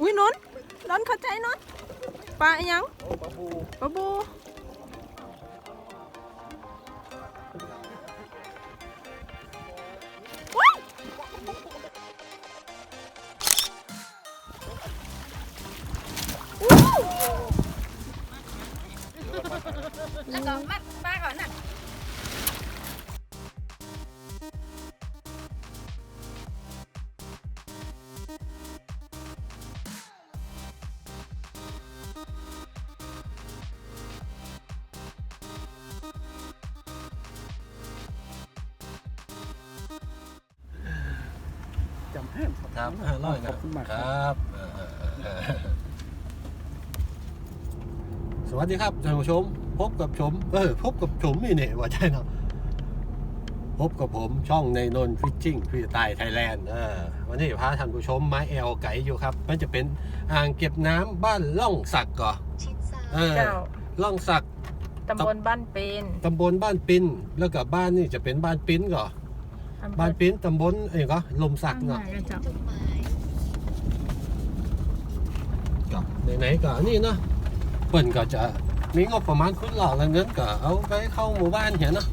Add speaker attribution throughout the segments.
Speaker 1: อุ้ยนนนนเข้าใจนนปลาอีหยัง
Speaker 2: ปลาบู
Speaker 1: ปลาบู
Speaker 2: ห้ง
Speaker 3: ครับห้าร้อย
Speaker 2: ข
Speaker 3: นะ
Speaker 2: อบคุณมาก
Speaker 3: ค
Speaker 2: ครับ
Speaker 3: รับเออเออเออสวัสดีครับท่านผู้ชม พบกับชม เออพบกับชมนี่เนี่ยว่าใช่เนาะพบกับผมช่องในนนฟิชชิ่งฟรีสไตล์ไทยแลนด์เออวันนี้พาท่านผู้ชมมาแอลไก่อยู่ครับ มันจะเป็นอ่างเก็บน้ำบ้านล่องสักก่อเออ
Speaker 1: เจ้า
Speaker 3: ล่องสัก
Speaker 1: ตำบลบ้านเป็น
Speaker 3: ตำบลบ้านปิ้นแล้วก็บ้านนี่จะเป็นบ้านปิ้นก่อ
Speaker 1: อำเภอ
Speaker 3: บ้านปิ้นตำบลเอ้ยก็ลมสัก
Speaker 1: ข้าง
Speaker 3: เนาะ
Speaker 1: ในนะเจ้า
Speaker 3: ก็ไหนๆก็นี่เนาะเปิ่นก็จะมีงบประมาณคุณหลอกแล้วเงินก็เอาไปเข้าหมู่บ้านเห็นเนาะ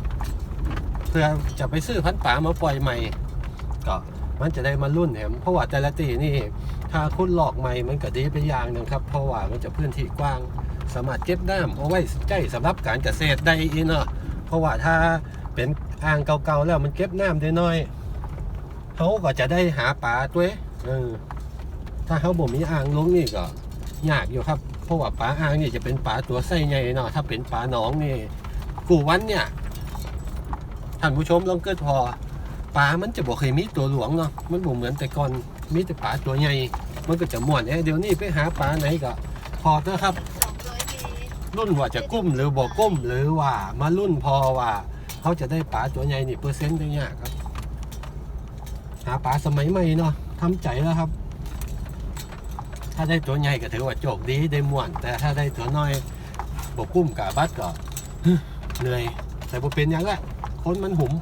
Speaker 3: เพื่อจะไปซื้อพันธุ์ป่ามาปล่อยใหม่ ก็มันจะได้มารุ่นแหมเพราะว่าแต่ละตีนี่ถ้าคุณหลอกใหม่มันก็ดีไปอย่างหนึงครับ เพราะว่ามันจะพื้นที่กว้าง สามารถเก็บน้ำเอาไว้ใช้สำหรับการเกษตรได้อีกเนาะเพราะว่าถ้าเป็น อ่างเก่าๆแล้วมันเก็บน้ำได้น้อยเขาก็จะได้หาปลาตัวเออถ้าเขาบ่มีอ่างลงนี่ก็ยากอยู่ครับ เพราะว่าปลาอ่างนี่จะเป็นปลาตัวไส้ใหญ่เนาะถ้าเป็นปลาหนองนี่กูวันเนี่ยท่านผู้ชมลองเกิดพอปลามันจะบอกเคยมีตัวหลวงเนาะมันบ่เหมือนแต่ก่อนมีแต่ปลาตัวใหญ่มันก็จะม่วนเอ้ยเดี๋ยวนี้ไปหาปลาไหนก็พอนะครับรุ่นว่าจะกุ้มหรือบ่กุ้มหรือว่ามารุ่นพอว่า เขาจะได้ปลาตัวใหญ่นี่เปอร์เซ็นต์ได้ยากครับ หาปลาสมัยใหม่เนาะทำใจแล้วครับ ถ้าได้ตัวใหญ่ก็ถือว่าโจกดีได้ม่วน แต่ถ้าได้ตัวน้อยบกกุ้มกับบัดก็เหนื่อยแต่พอเป็นอย่างละคนมันหุม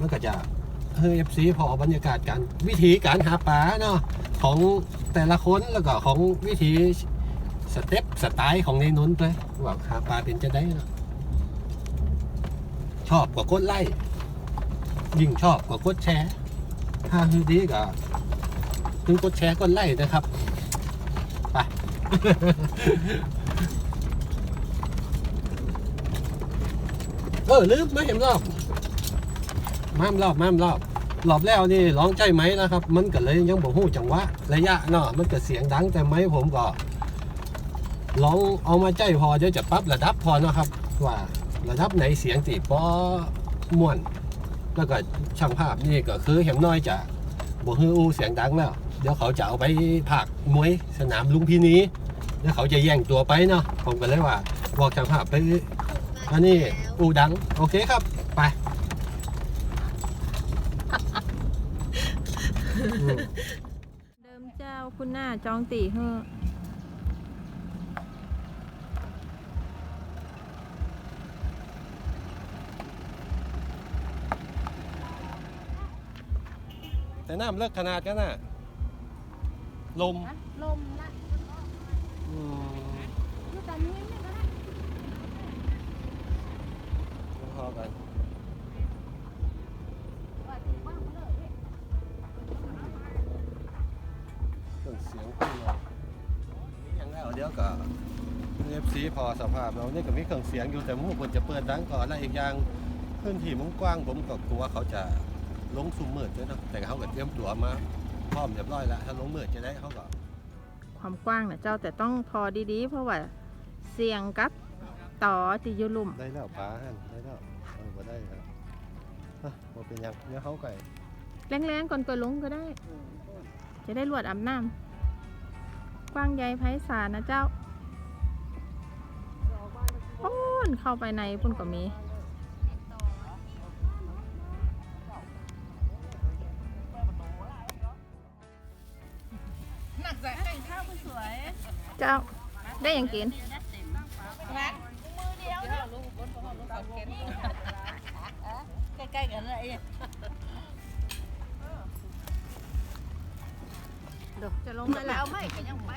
Speaker 3: มันก็จะเฮ้ยเอฟซีพอบรรยากาศการวิธีการหาปลาเนาะของแต่ละคนแล้วก็ของวิธีสเต็ปสไตล์ของในนนท์ด้วยว่าหาปลาเป็นจะได้เนาะ ชอบกว่ากดไล่ยิ่งชอบกว่ากดแชร์ถ้าคือดีก็คือกดแชร์กดไลค์นะครับไปเออลืมไม่เห็นรอบมามรอบมามรอบรอบแล้วนี่ร้องใจไหมนะครับ มันก็เลยยังบอกหูจังหวะระยะเนาะมันก็เสียงดังแต่ไหมผมก็ลองเอามาใจพอเดี๋ยวจะปรับระดับพอนะครับว่า ระดับไหนเสียงตีปอม่วน แล้วก็ช่างภาพนี่ก็คือเห็นน้อยจะบอกฮืออูเสียงดังแล้ว เดี๋ยวเขาจะเอาไปผักมวยสนามลุมพินีแล้วเขาจะแย่งตัวไปเนาะผมก็เลยว่าบอกช่างภาพไปอันนี้อูดัง โอเคครับ ไป
Speaker 1: เดิมเจ้าคุณหน้าจองตีเฮ้อ
Speaker 3: แต่น้ำเลิกขนาดกันน่ะ ลม
Speaker 4: ลมละ
Speaker 3: อืม
Speaker 4: อยู่ตอนนี้เนี่ยก็ได้
Speaker 3: พอกัน
Speaker 4: ว่าถึงบ้านเขาเลย
Speaker 3: เครื่องเสียงขึ้นมาอย่างแล้วเดี๋ยวก็เอฟซีพอสภาพเราเนี่ยก็มีเครื่องเสียงอยู่แต่หมู่คนจะเปิดดังก่อนและอีกอย่างพื้นที่มันกว้างผมก็กลัวเขาจะ ลงซุ่มมืดด้วยเนาะแต่เขาก็เตรียมตัวมาพร้อมเรียบร้อยแล้วถ้าลงมืดจะได้เขาก็
Speaker 1: ความกว้างนะเจ้าแต่ต้องพอดีๆ เพราะว่าเสียงกับต่อที่อยู่ลุ่ม
Speaker 3: ได้แล้วป้าฮั่นได้แล้วเออบ่ได้ครับอะบ่เป็นหยังเดี๋ยวเขาไก่
Speaker 1: แรงๆก่อนก็ลงก็ได้ จะได้รวดอาบน้ำกว้างใหญ่ไพศาลนะเจ้าปูนเข้าไปในพุ่นก็มี
Speaker 4: ข้าวสวย
Speaker 1: เจ้าได้อย่างกิน
Speaker 4: รักมือเดียวนะลูกบนพ่อลูกสาวเก็บใกล้ๆกันเลย
Speaker 1: เดี๋ยวจะลง
Speaker 4: แล้
Speaker 1: แล้วว
Speaker 4: ไม่ก็ยังไป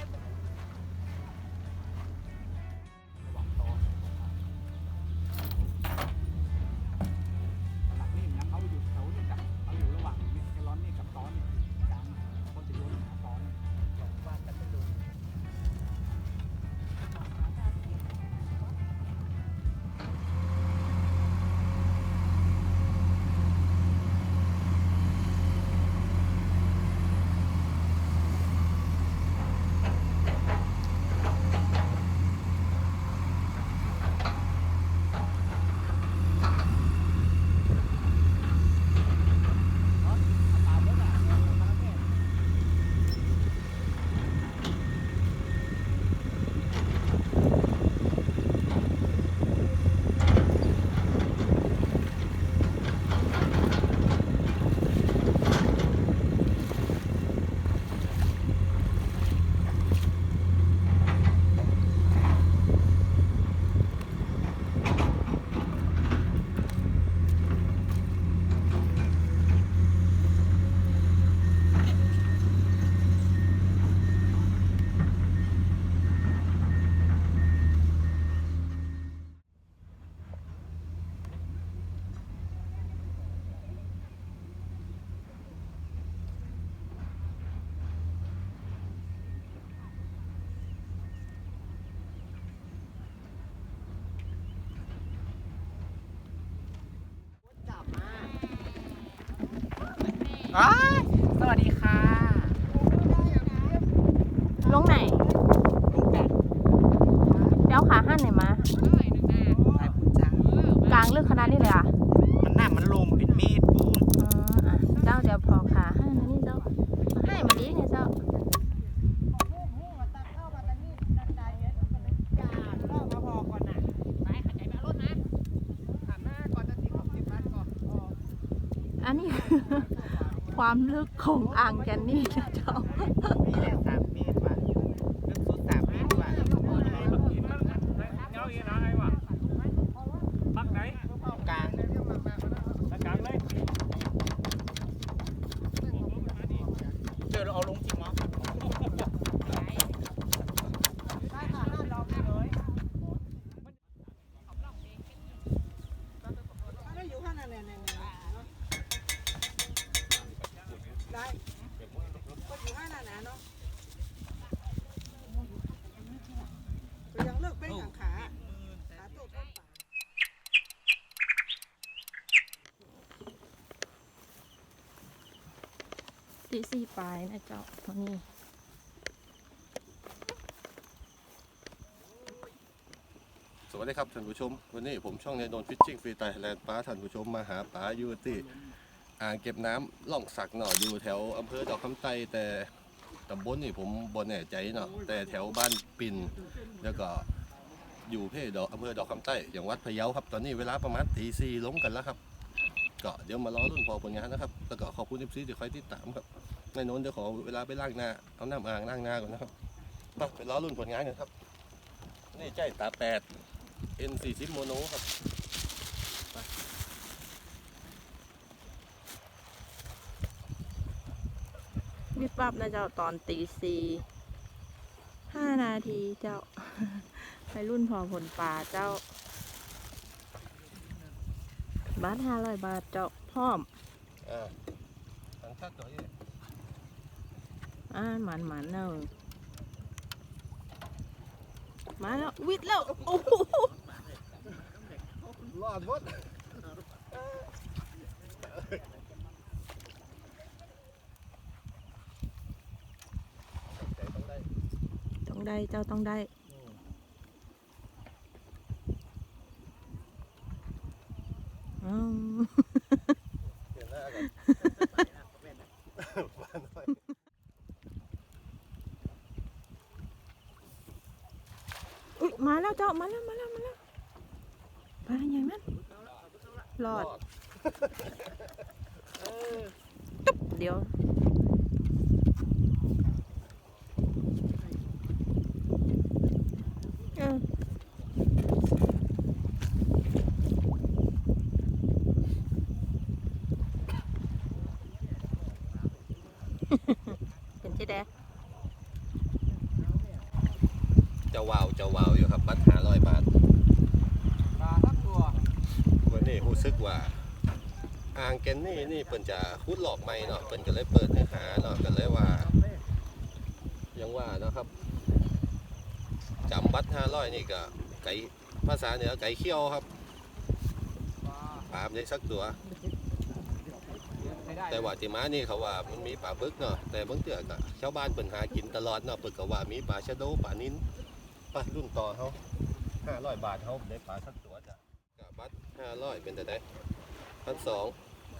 Speaker 2: สวัสดีค่ะ
Speaker 1: ลงไหน
Speaker 2: ลูกแปด
Speaker 1: เจ้าขาหั่นไหนมา
Speaker 2: นายคุณจ้าก
Speaker 1: ลางเลือกขนาดนี้เลยอะ
Speaker 2: มันหน้ามันลมเป็นมีดปูน
Speaker 1: อ๋ออะเจ้าเดี๋ยวพอขาหั่นอันนี่เจ้าให้มาดีไงเจ้า อันนี้ ความลึกของอ่างแกนนี่นะเจ้า
Speaker 2: มีแหละสามเมตรว่ะลึกสุดสามเมตรว่ะ
Speaker 5: เงาอีนะไอ้วะปักไหน
Speaker 2: กลาง
Speaker 5: ตะกลางเลย
Speaker 2: เจอเราเอาลงจริงมั้ง
Speaker 6: ยังเลิกเป็นขาขาขาโตต้นป่า
Speaker 1: ตีสี่ปลายนะเจ้าตัวนี้
Speaker 3: สวัสดีครับท่านผู้ชม วันนี้ผมช่องในโดนฟิชชิ่งฟรีไทยแลนด์ป้าท่านผู้ชมมาหาป้าอยู่ที่อ่างเก็บน้ำล่องสักหน่อยอยู่แถวอำเภอดอกคำไตแต่ตำบลนี่ผมบนแน่ใจเนาะแต่แถวบ้านปินแล้วก็อยู่เพดอกอำเภอดอกคำใต้อย่างวัดพะเยาครับตอนนี้เวลาประมาณตีสี่ล้มกันแล้วครับ ก็เดี๋ยวมารอรุ่นพอผลงานนะครับ แล้วก็ขอบคุณที่ซีที่คอยติดตามครับ ในโน้นเดี๋ยวขอเวลาไปล้างหน้าเอาน้ำอ่างล้างหน้าก่อนนะครับไปไปรอรุ่นผลงานกันครับ นี่ใจตาแปด N40 โมโนครับ
Speaker 1: วิบวับนะเจ้าตอนตีสี่ห้านาทีเจ้าไปรุ่นพอผลป่าเจ้า บาทห้าร้อยบาทเจ้าพร้อม
Speaker 3: อ่าทางทักต่อยี่
Speaker 1: อ่าหมันหมันเนอะมาแล้ววิดแล้วโอ้โห
Speaker 3: รอดหมดใจต้องได้
Speaker 1: ต้องได้เจ้าต้องได้อืม
Speaker 3: เปลี่ยนหน้าก่อนมาหน่อย
Speaker 1: อุ๊ยมาแล้วเจ้า มาแล้ว มาแล้ว มาแล้วปลาใหญ่มั้ยรอด เดี๋ยว เออ เป็นเจ๊แดง
Speaker 3: จะวาวจะวาวอยู่ครับบัตรห้าร้อยบาท
Speaker 2: ปลาสักตัว
Speaker 3: วันนี้รู้สึกว่าอ่างแกนนี่นี่เปิ่นจะคุดหลอกไม่เนาะเปิ่นก็เลยเปิดให้หาเนาะก็เลยว่า ยังว่าเนาะครับจำบัตรห้าร้อยนี่ก็ไก่ภาษาเหนือไก่เขี้ยวครับ
Speaker 2: ปลา
Speaker 3: ปลาได้สักตัว
Speaker 2: ไม่ได้
Speaker 3: แต่ว่าที่มานี่เขาว่ามันมีปลาบึกเนาะแต่บางเตือก็ชาวบ้านเปิ่นหากินตลอดเนาะเปิ่นก็ว่ามีปลาชะโดปลานิ้น ไปรุ่นต่อเขาห้าร้อยบาทเขาได้ปลาสักตัวจ้ะกะบัตรห้าร้อยเป็นแต่ได้พันสอง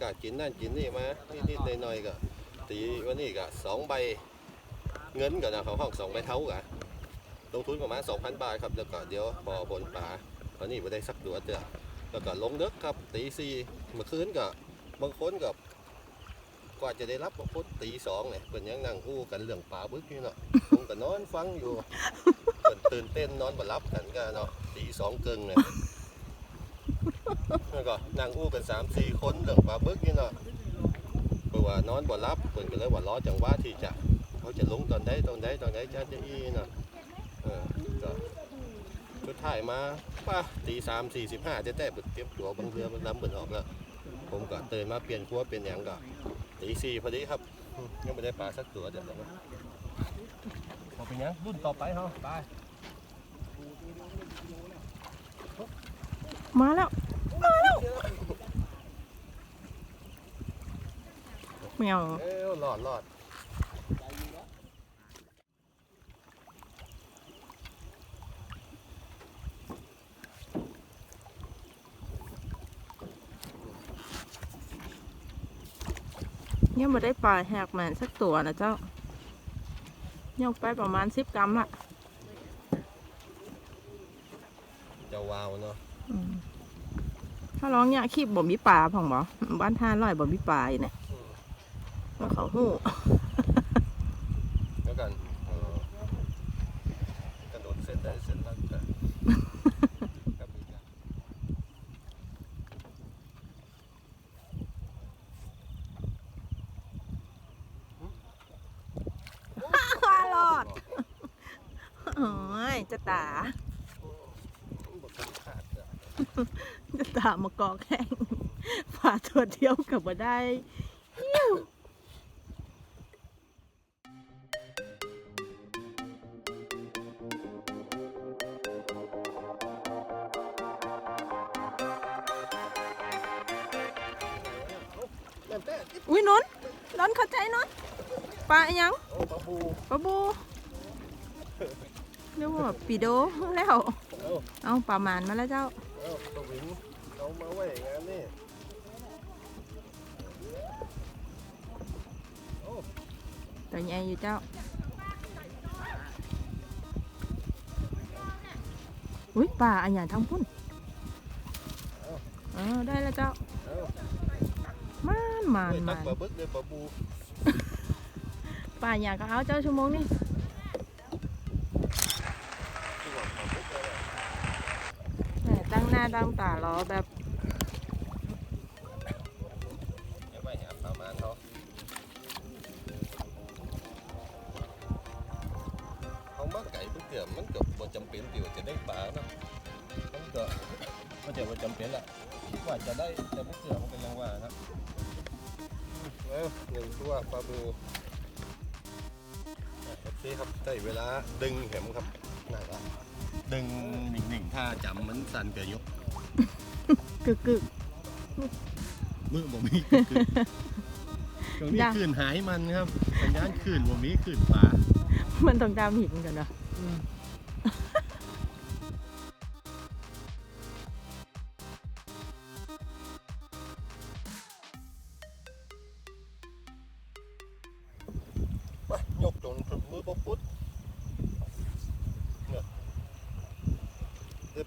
Speaker 3: กะกินนั่นกินนี่มานิดๆหน่อยๆก็ตีวันนี้ก็สองใบเงินก็นะเขาห้องสองใบเท่ากะลงทุนประมาณสองพันบาทครับแล้วก็เดี๋ยวพอผลปลาตอนนี้ไม่ได้สักตัวเตือแล้วก็ลงเด็กครับตีสี่เมื่อคืนก็บางคนก็กว่าจะได้รับบางคนตีสองเนี่ยเป็นยังนั่งอู้กันเรื่องป่าบึกนี่เนาะผมก็นอนฟังอยู่ ตื่นเต้นนอนบ่หลับกันก็เนาะตีสองเกิงเนี่ยแล้วก็นั่งอู้กันสามสี่คนเรื่องป่าบึกนี่เนาะเพราะว่านอนบ่หลับเพิ่นก็เลยว่ารอจังหวะที่จะเขาจะลงตอนใดตอนใดตอนใดจะจะอีเนาะเออก็สุดท้ายมาป่ะตีสามสี่สิบห้าแต่แต่เตรียมตัวบางเรือมันลำเบิดออกแล้วผมก็เตื่นมาเปลี่ยนครัวเป็นอย่างก็ตีสี่พอดีครับยังไม่ได้ปลาสักตัวเดี๋ยวนะ พอเป็นยังรุ่นต่อไปเฮาไป
Speaker 1: มาแล้ว มาแล้วแมว
Speaker 3: เอ้วรอดรอด
Speaker 1: ยังไม่ได้ปลาแหกแมนสักตัวนะเจ้า ยกไปประมาณสิบกรัมละ
Speaker 3: จะวาวเนาะ
Speaker 1: อืมถ้าร้องเนี่ยคีบบ่มีปลาผ่องบ่บ้านท่าลอยบ่มีปลาอยู่เนี่ยว่าเขาหู้
Speaker 3: แล้วกันเออกระโดดเสร็จได้เสร็จแล้วก็ครับอีกอย่าง
Speaker 1: ปลารอด โอ้ยจะตา
Speaker 3: บ่เคยขาดอะ
Speaker 1: จะตามากอกแห้งปลาตัวเดียวกับมาได้หิ้ว
Speaker 3: นั่นแต่
Speaker 1: อุ้ยนนท์นนท์เข้าใจนนท์ปลาอีหยัง
Speaker 3: โอ้ปลาบู
Speaker 1: ปลาบูเรียกว่า ปีโดแล้ว
Speaker 3: เอ้า
Speaker 1: เอาปลามานมาแล้วเจ้า
Speaker 3: เอ้าตัววิงเอามาไว้อย่างนั้นนี่
Speaker 1: ตัวใหญ่อยู่เจ้า อุ้ยปลาอันอย่างทั้งพุ่นเออได้แล้วเจ้า
Speaker 3: เอ้ามา
Speaker 1: นมาน
Speaker 3: ไว้ตั
Speaker 1: มากน
Speaker 3: ปลาบึกเลยปลาบู
Speaker 1: ปลาอย่างก็เอาเจ้าชั่วโมงนี่
Speaker 3: ที่ว่าปลาบึกเลยอะ
Speaker 1: แหม ตั้งหน้าตั้อแบบ
Speaker 3: เขามาไก่เพื่อมันกือบบ่จำเป็นที่ว่าจะได้ปลาเนาะมันก็มันจะบ่าจำเป็นละคิดว่าจะได้แต่เพิ่งเกือมันก็ยังว่าครับแล้วหนึ่งตัวปลาบูโอเอฟซีครับได้เวลาดึงเห็มครับน่ารักดึง นิ่งๆถ้าจำมันสั่นเกยยก
Speaker 1: กึกกึก
Speaker 3: มือบ่มีคือตรงนี้
Speaker 1: จ้ะ
Speaker 3: คลื่นหายมันครับสัญญาณคลื่นบ่มีคลื่นป่า
Speaker 1: มันต้องดำหินกันเนาะ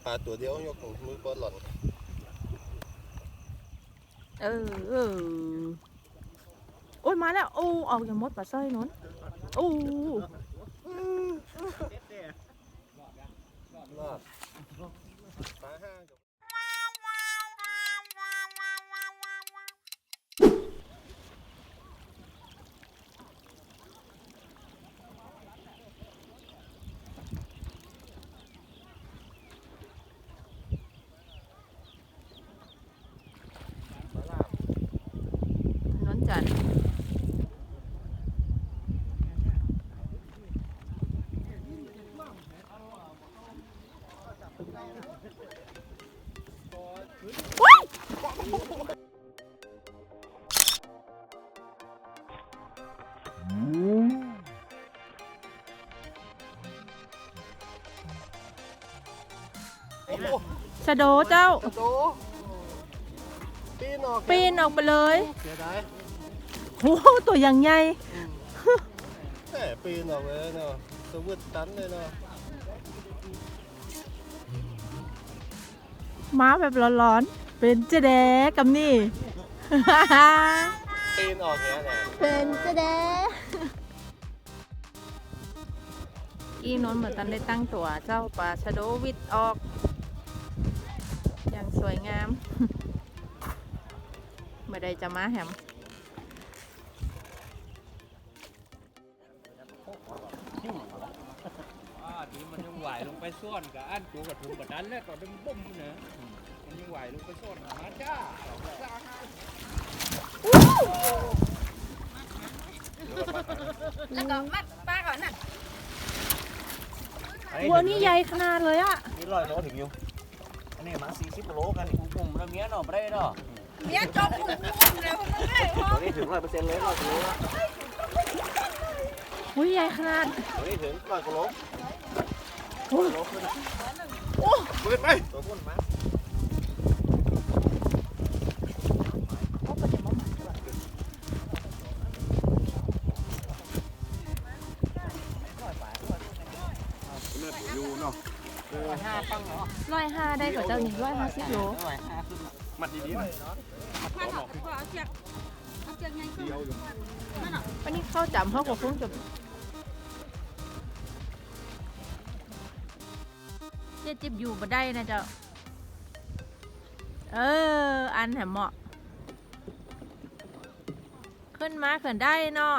Speaker 3: ลาตัวเดียวยกมือบนหล่อน
Speaker 1: เออเออโอ้ยมาแล้วโอ้ออกอย่างมดปลาสร้อยนนท์โอ้
Speaker 3: จัน
Speaker 1: ชะโดเจ้า
Speaker 3: โดปีนออก
Speaker 1: ปีนออกไปเลย
Speaker 3: เสียดาย
Speaker 1: โอ้โหตัวอย่างใหญ่
Speaker 3: แหมปีนออกเลยเนาะสวิตตันเลยเนาะ
Speaker 1: ม้าแบบร้อนๆ เป็นเจแดกับนี่
Speaker 3: ปีนออกแค่ไหน
Speaker 1: เป็นเจแดอีนนท์เหมือนตันได้ตั้งตัวเจ้าปลาชะโดวิดออก อย่างสวยงาม เมื่อใดจะมาแฮม
Speaker 5: ยังไหวลงไปซ่อนกับอันกูกับถุงกับนั้นแล้วก็ดึงบุ้มเนอะมันยังไหวลงไปซ่อนมาจ้า
Speaker 4: แล้วก็มัดป้าก่อนน่ะ
Speaker 1: วัวนี่ใหญ่ขนาดเลยอะ
Speaker 2: นี่ร้อยโลถึงอยู่อันนี้มาสี่สิบโลกันกลุ่มแล้วเมียเนาะไม่ได้เนาะ
Speaker 4: เมียจมหุ่นหุ่นเลยมันไม่ได้พอ
Speaker 2: ตัวนี้ถึงร้อยเปอร์เซ็นต์เลยร้อยโล
Speaker 1: อุ้ยใหญ่ขนาด
Speaker 3: ตัวนี้ถึงร้อยกิโล
Speaker 1: โล
Speaker 3: เปิดไป
Speaker 1: ร้อยห้าได้กว่าเจ้านี่ร้อยห้าสิบโล
Speaker 2: มัดดีๆหน่อย
Speaker 4: มันออกพอเอาเชือกเอาเชือกไงขึ้นนั่นอะ
Speaker 1: วันนี้เข้าจำเขาก็คงจะ เจ๊จิบอยู่บ่ได้นะเจ้า เออ อันแหมเหมาะ ขึ้นมาเขินได้เนาะ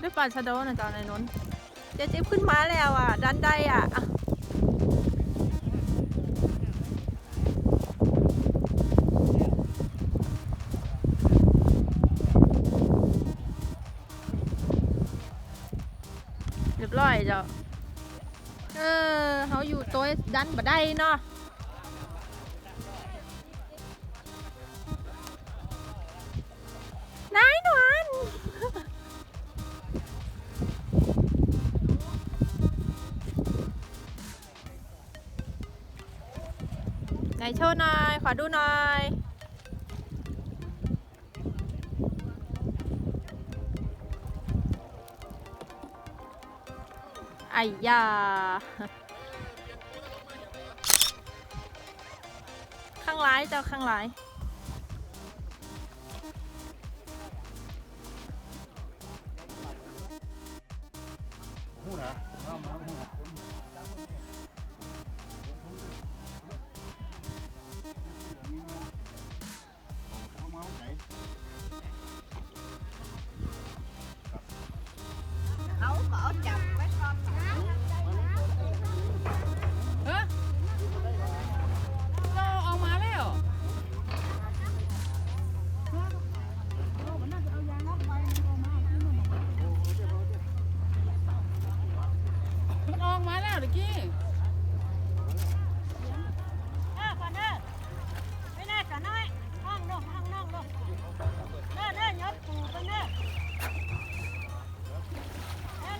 Speaker 1: ด้วยปลาชะโดนะเจ้าในนนท์เจ๊จิ๊บขึ้นมาแล้วอะ ดันได้อะ ยู่ตัวดันบ่ได้เนาะนายหนวนไหนโชว์หน่อย ขอดูหน่อยไอ้างหลายเจ้าข้าง
Speaker 4: หลาย กี้เออก่อนเด้อไม่น่าจะน้อยห้องนอกห้องนอกนอกเด้อเด้อยกปูกันเด้อ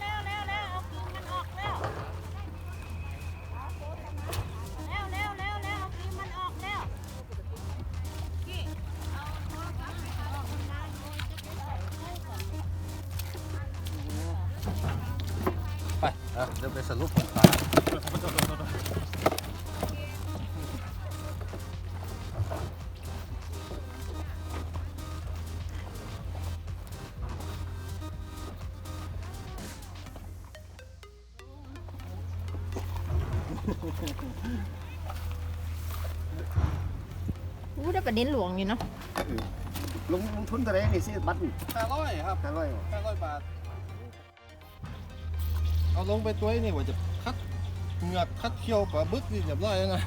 Speaker 4: เร็วเร็วเร็วเอาคืนมันออกเร็วเร็วเร็วเร็วเร็วเอาคืนมันออกเร็ว
Speaker 3: ไปอะเดี๋ยวไปสรุปผลปลา
Speaker 1: อู้ได้ประเด็นหลวงอยู่เนาะ
Speaker 7: ลงทุนเท่าไหรนี่สิบัตร
Speaker 3: ห้าร้อยครับ
Speaker 7: ห้าร้อย
Speaker 3: ห้าร้อยบาท เอาลงไปตัวนี่ว่าจะคัด เหงือกคัดเคี้ยวปลาบึกนี่เรียบร้อยแล้วนะ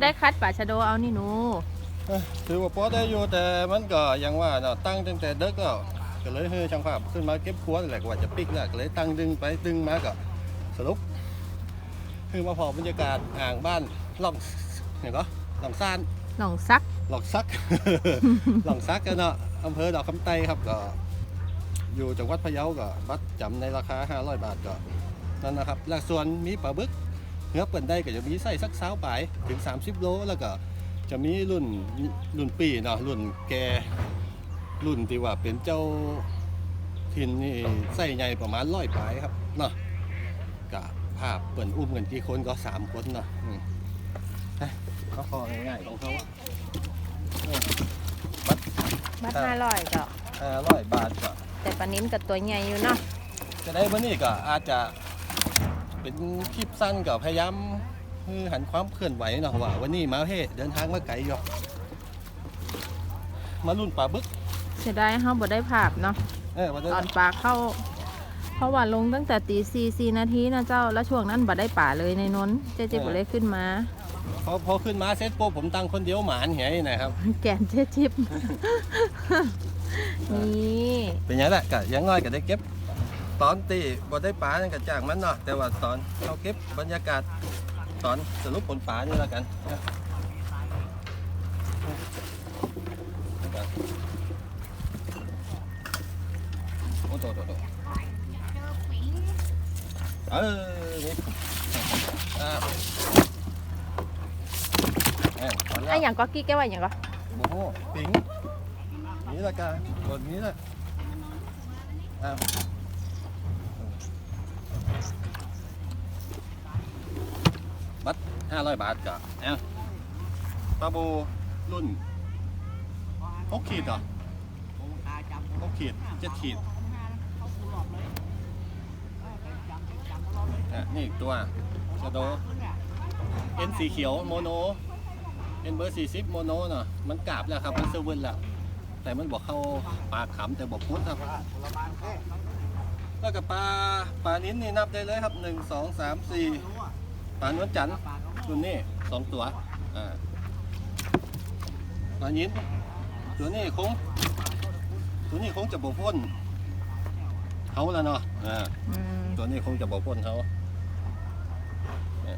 Speaker 1: ได้คัดป่าชะโดเอานี่หนู
Speaker 3: เอ้ยถือว่าพอได้อยู่แต่มันก็ยังว่าเนาะตั้งตั้งแต่เด็กแล้วก็เลยให้ช่างภาพขึ้นมาเก็บครัวนี่แหละก็ว่าจะปิกแล้วก็เลยตั้งดึงไปดึงมาก็สรุปคือมาพอบรรยากาศอ่างบ้านล่องเนี่ยก็ล่องซาน
Speaker 1: หนองซัก
Speaker 3: หลอกซัก หลอกซักกันเนาะอำเภอดอกคำไตครับก็ อยู่จังหวัดพะเยาก็บัตรจำในราคา 500 บาทก็ นั่นนะครับและส่วนมีปลาบึกเนื้อเปิ่นได้ก็จะมีไส้สักสาวปลายถึง 30 โลแล้วก็จะมีรุ่นรุ่นปีเนาะรุ่นแกรุ่นที่ว่าเป็นเจ้าทินนี่ไส้ใหญ่ประมาณร้อยปลายครับเนาะกะภาพเปิ่นอุ้มกันกี่คนก็สามคนเนาะอืมเอ้ยเขาพอง่ายๆของเขา
Speaker 1: บัตรห้าร้อยเจ้า
Speaker 3: ห้าร้อยบาทก็
Speaker 1: แต่ปลานิ้นกับตัวใหญ่อยู่เนาะ
Speaker 3: จะได้วันนี้ก็อาจจะ เป็นคลิปสั้นก็พยายามคือหันความเคลื่อนไหวเนาะว่า วันนี้มาเพ่เดินทางมาไกลอยู่มาลุ่นป่าบึก
Speaker 1: เสียดายเฮาบ่ได้ภาพเนาะ
Speaker 3: เออวันนี้
Speaker 1: ตอนปลาเข้า เพราะว่าลงตั้งแต่ตีสี่สี่นาทีนะเจ้าแล้วช่วงนั้นบ่ได้ป่าเลยในนนท์เจ๊จิ๊บบ่ได้ขึ้นมา
Speaker 3: พอพอขึ้นมาเซ็ตปุ๊บผมตั้งคนเดียวหมานเหียนี่นะครับ
Speaker 1: แกนเจ๊จิ๊บนี่
Speaker 3: เป็นอย่างนั้นแหละก็อยังน้อยก็ได้เก็บ ตอนตีบ่ได้ปลานั่นก็จากมันเนาะแต่ว่าตอนเราเก็บบรรยากาศตอนสรุปผลปลานี่แล้วกันนะโอ้โตโตโตเออนี่อ่าเอ้ยเอาละ
Speaker 1: ไอ้อย่างก็กี้แก้วไอ้อย่างก็
Speaker 3: โอ้โหปิงนี่ละกันบทนี้ละอ้าวบัตร ห้าร้อยบาทก็เอ้าปลาบูรุ่นหกขีดเหรอหกขีดเจ็ดขีดอะนี่อีกตัวชะโดเอ็นสีเขียวโมโนเป็นเบอร์40โมโนเนาะมันกราบแล้วครับ มันเซเว่นแล้ว แต่มันบอกเข้าปลาขำแต่บอกพุทธครับแล้วกับปลาปลานิ้นนี่นับได้เลยครับ1 2 3 4ปลานวลจันทร์ ตัวนี้สองตัวอ่าปลานิ้นตัวนี้คงตัวนี้คงจะบอกพ่นเขาแล้วเนาะอ่า
Speaker 1: อืม
Speaker 3: ตัวนี้คงจะบอกพ่นเขาเนี่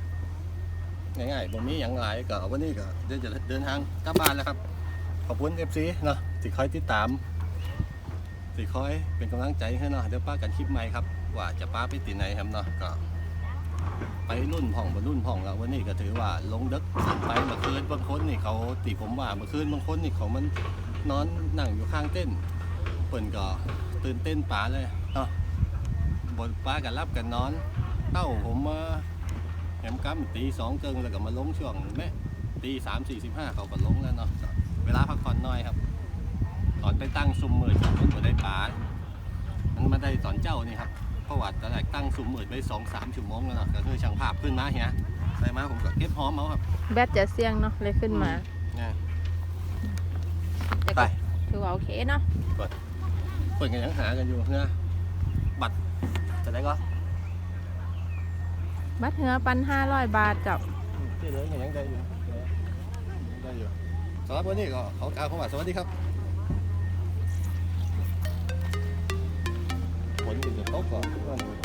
Speaker 3: ยง่ายๆผมมีอย่างหลายก็วันนี้ก็เดี๋ยวจะเดินทางกลับบ้านแล้วครับ ขอบคุณเอฟซีเนาะที่คอยติดตามที่คอยเป็นกำลังใจให้เนาะเดี๋ยวป้ากันคลิปใหม่ครับ ว่าจะป้าไปติไหนครับเนาะก็ ไปรุ่นพ่องบนรุ่นพ่องแล้ววันนี้ก็ถือว่าลงดึกไปเมื่อคืนบางคนนี่เขาตีผมว่าเมื่อคืนบางคนนี่เขามันนอนนั่งอยู่ข้างเต้นเปิ่นก็ตื่นเต้นป๋าเลยเนาะบนป้ากันรับกันนอน เต้าผมมาแหมกัมตีสองเกิงแล้วก็มาลงช่วงแม่ตีสามสี่สิบห้าเขาก็ลงแล้วเนาะเวลาพักผ่อนน้อยครับตอนไปตั้งซุมมืดมันก็ได้ปลามันมาได้ตอนเจ้านี่ครับ เพราะว่าตอนแรกตั้งซุมมืดไปสองสามชั่วโมงแล้วเนาะก็คือช่างภาพขึ้นมาเฮียใส่มาผมก็เก็บหอมเอาครับ
Speaker 1: แบตจะเสี่ยงเนาะเลยขึ้นมา
Speaker 3: เนี่ย
Speaker 1: แต่
Speaker 3: ไป
Speaker 1: ก็ถือว่าโอเคเนาะ
Speaker 3: เปิดกันยังหากันอยู่เงาบัตรจะได้ก็
Speaker 1: บัตรเหือปันห้าร้อยบาทเจ้า
Speaker 3: ที่เหลือยังได้อยู่ได้อยู่สำหรับวันนี้ก็ขอกล่าวคำว่าสวัสดีครับ 마지 막.